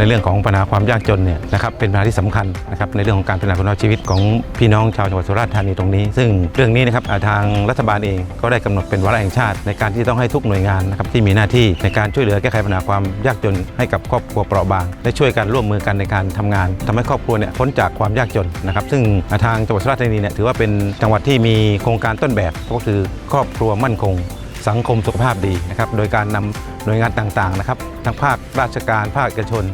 ในเรื่องของปัญหาความยากจนเนี่ยนะครับเป็นปัญหาที่สำคัญนะครับในเรื่องของการพัฒนาคุณภาพชีวิตของพี่น้องชาวจังหวัดสุราษฎร์ธานีตรงนี้ ซึ่งเรื่องนี้นะครับทางรัฐบาลเองก็ได้กำหนดเป็นวาระแห่งชาติ ในการที่ต้องให้ทุกหน่วยงานนะครับที่มีหน้าที่ในการช่วยเหลือแก้ไขปัญหาความยากจนให้กับครอบครัวเปราะบางและช่วยกันร่วมมือกันในการทำงานทำให้ครอบครัวเนี่ยพ้นจากความยากจนนะครับซึ่งทางจังหวัดสุราษฎร์ธานีเนี่ยถือว่าเป็นจังหวัดที่มีโครงการต้นแบบก็คือครอบครัวมั่นคงสังคมสุขภาพดีนะครับ โดยการนำหน่วยงานต่างๆนะครับ ทั้งภาคราชการภาคเอกชน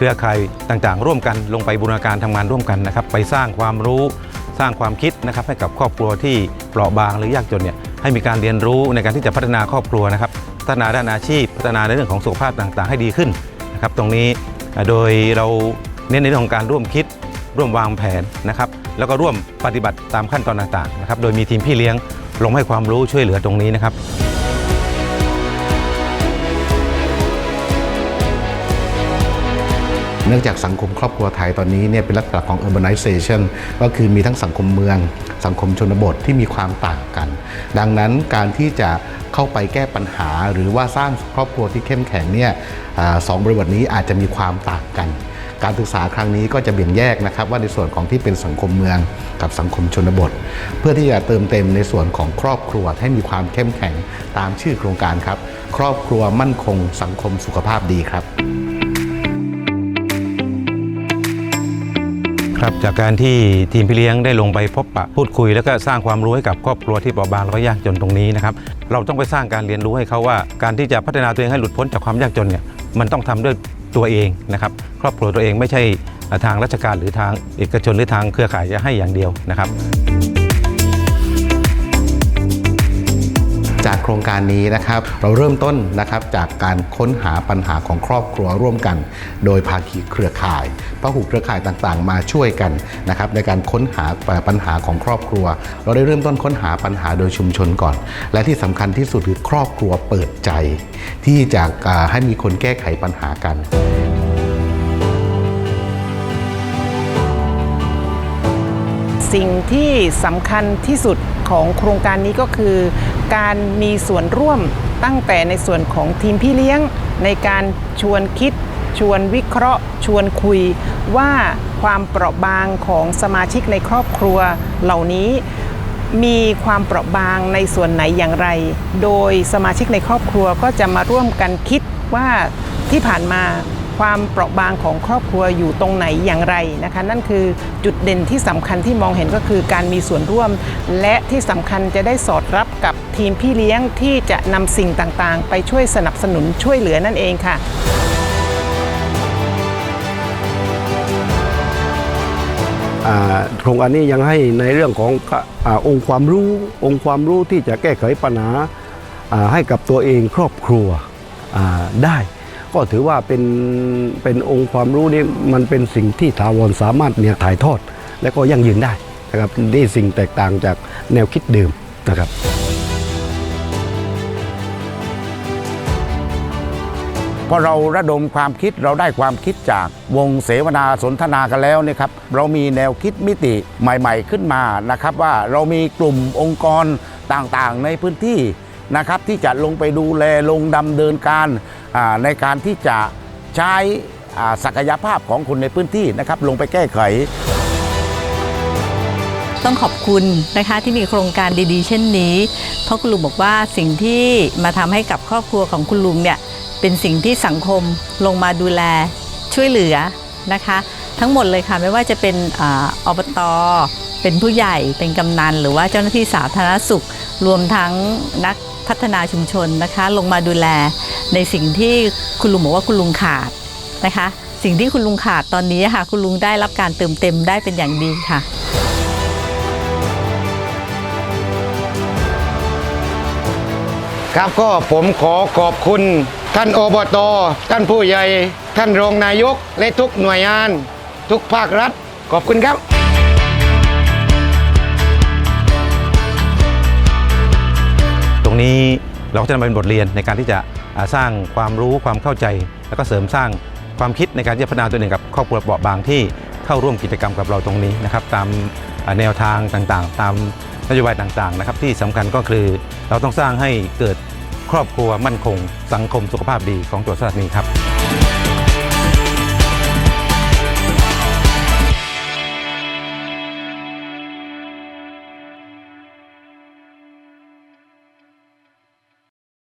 เครือข่ายต่างๆ ร่วมกันลงไปบูรณาการทำงานร่วมกันนะครับ ไปสร้างความรู้สร้างความคิดนะครับให้กับครอบครัวที่เปราะบางหรือยากจนเนี่ยให้มีการเรียนรู้ในการที่จะพัฒนาครอบครัวนะครับพัฒนาด้านอาชีพ พัฒนาในเรื่องของสุขภาพต่างๆ ให้ดีขึ้นนะครับตรงนี้โดยเราเน้นในเรื่องของการร่วมคิด ร่วมวางแผนนะครับแล้วก็ร่วมปฏิบัติตามขั้นตอนต่างๆนะครับโดยมีทีมพี่เลี้ยงลงให้ความรู้ช่วยเหลือตรงนี้นะครับ เนื่องจากสังคมครอบครัวไทยตอนนี้เนี่ยเป็นลักษณะของ urbanization ก็คือมีทั้งสังคมเมือง สังคมชนบทที่มีความต่างกัน ดังนั้นการที่จะเข้าไปแก้ปัญหา หรือว่าสร้างครอบครัวที่เข้มแข็งเนี่ยอสองบริบทนี้อาจจะมีความต่างกันการศึกษาครั้งนี้ก็จะเบี่ยงแยกนะครับว่าในส่วนของที่เป็นสังคมเมืองกับสังคมชนบท เพื่อที่จะเติมเต็มในส่วนของครอบครัวให้มีความเข้มแข็งตามชื่อโครงการครับ ครอบครัวมั่นคงสังคมสุขภาพดีครับ ครับจากการที่ทีมพี่เลี้ยงได้ลงไปพบปะพูดคุย แล้วก็สร้างความรู้ให้กับครอบครัวที่เปราะบางแล้วก็ยากจนตรงนี้นะครับเราต้องไปสร้างการเรียนรู้ให้เขาว่า การที่จะพัฒนาตัวเองให้หลุดพ้นจากความยากจนเนี่ยมันต้องทำด้วยตัวเองนะครับครอบครัวตัวเองไม่ใช่ทางราชการหรือทางเอกชนหรือทางเครือข่ายจะให้อย่างเดียวนะครับ รงการนี้นะครับ เราเริ่มต้นนะครับจากการค้นหาปัญหาของครอบครัวร่วมกัน โดยภาคีเครือข่ายพหุเครือข่ายต่างๆ มาช่วยกันนะครับในการค้นหาปัญหาของครอบครัว เราได้เริ่มต้นค้นหาปัญหาโดยชุมชนก่อน และที่สำคัญที่สุดคือครอบครัวเปิดใจ ที่จะให้มีคนแก้ไขปัญหากัน สิ่งที่สำคัญที่สุดของโครงการนี้ก็คือ การมีส่วนร่วมตั้งแต่ในส่วนของทีมพี่เลี้ยง ในการชวนคิด ชวนวิเคราะห์ ชวนคุย ว่าความเปราะบางของสมาชิกในครอบครัวเหล่านี้มีความเปราะบางในส่วนไหนอย่างไร โดยสมาชิกในครอบครัวก็จะมาร่วมกันคิดว่าที่ผ่านมา ความเปราะบางของครอบครัวอยู่ตรงไหนอย่างไรนะคะ นั่นคือจุดเด่นที่สำคัญที่มองเห็นก็คือการมีส่วนร่วม และที่สำคัญจะได้สอดรับกับทีมพี่เลี้ยงที่จะนำสิ่งต่างๆ ไปช่วยสนับสนุนช่วยเหลือนั่นเองค่ะโครงการนี้ยังให้ในเรื่องของอองค์ความรู้องค์ความรู้ที่จะแก้ไขปัญหาให้กับตัวเองครอบครัวได้ ก็ถือว่าเป็นเป็นองค์ความรู้นี่มันเป็นสิ่งที่ถาวรสามารถเนี่ยถ่ายทอด และก็ยั่งยืนได้นะครับนี่สิ่งแตกต่างจากแนวคิดเดิมนะครับพอเราระดมความคิดเราได้ความคิดจากวงเสวนาสนทนากันแล้วเนี่ยครับเรามีแนวคิดมิติใหม่ ๆ ขึ้นมานะครับ ว่าเรามีกลุ่มองค์กรต่างๆ ในพื้นที่นะครับ ที่จะลงไปดูแลลงดำเนินการ ในการที่จะใช้ศักยภาพของคนในพื้นที่นะครับลงไปแก้ไข ต้องขอบคุณนะคะที่มีโครงการดีๆ เช่นนี้ เพราะคุณลุงบอกว่าสิ่งที่มาทำให้กับครอบครัวของคุณลุงเนี่ยเป็นสิ่งที่สังคมลงมาดูแลช่วยเหลือนะคะ ทั้งหมดเลยค่ะไม่ว่าจะเป็นอาอบตเป็นผู้ใหญ่เป็นกำนัน หรือว่าเจ้าหน้าที่สาธารณสุข รวมทั้งนักพัฒนาชุมชนนะคะ ลงมาดูแล ในสิ่งที่คุณลุงบอกว่าคุณลุงขาดนะคะ สิ่งที่คุณลุงขาดตอนนี้ค่ะ คุณลุงได้รับการเติมเต็มได้เป็นอย่างดีค่ะครับก็ผมขอขอบคุณ ท่านอบต ท่านผู้ใหญ่ ท่านรองนายก และทุกหน่วยงาน ทุกภาครัฐ ขอบคุณครับ ตรงนี้เราก็จะนำเป็นบทเรียนในการที่จะอ่า สร้างความรู้ความเข้าใจ แล้วก็เสริมสร้างความคิดในการที่จะพัฒนาตัวเองกับครอบครัวเปราะบางที่เข้าร่วมกิจกรรมกับเราตรงนี้นะครับตามแนวทางต่างๆ ตามนโยบายต่างๆนะครับที่สำคัญก็คือเราต้องสร้างให้เกิดครอบครัวมั่นคง สังคมสุขภาพดีของจังหวัดสราษฎร์ธานีครับ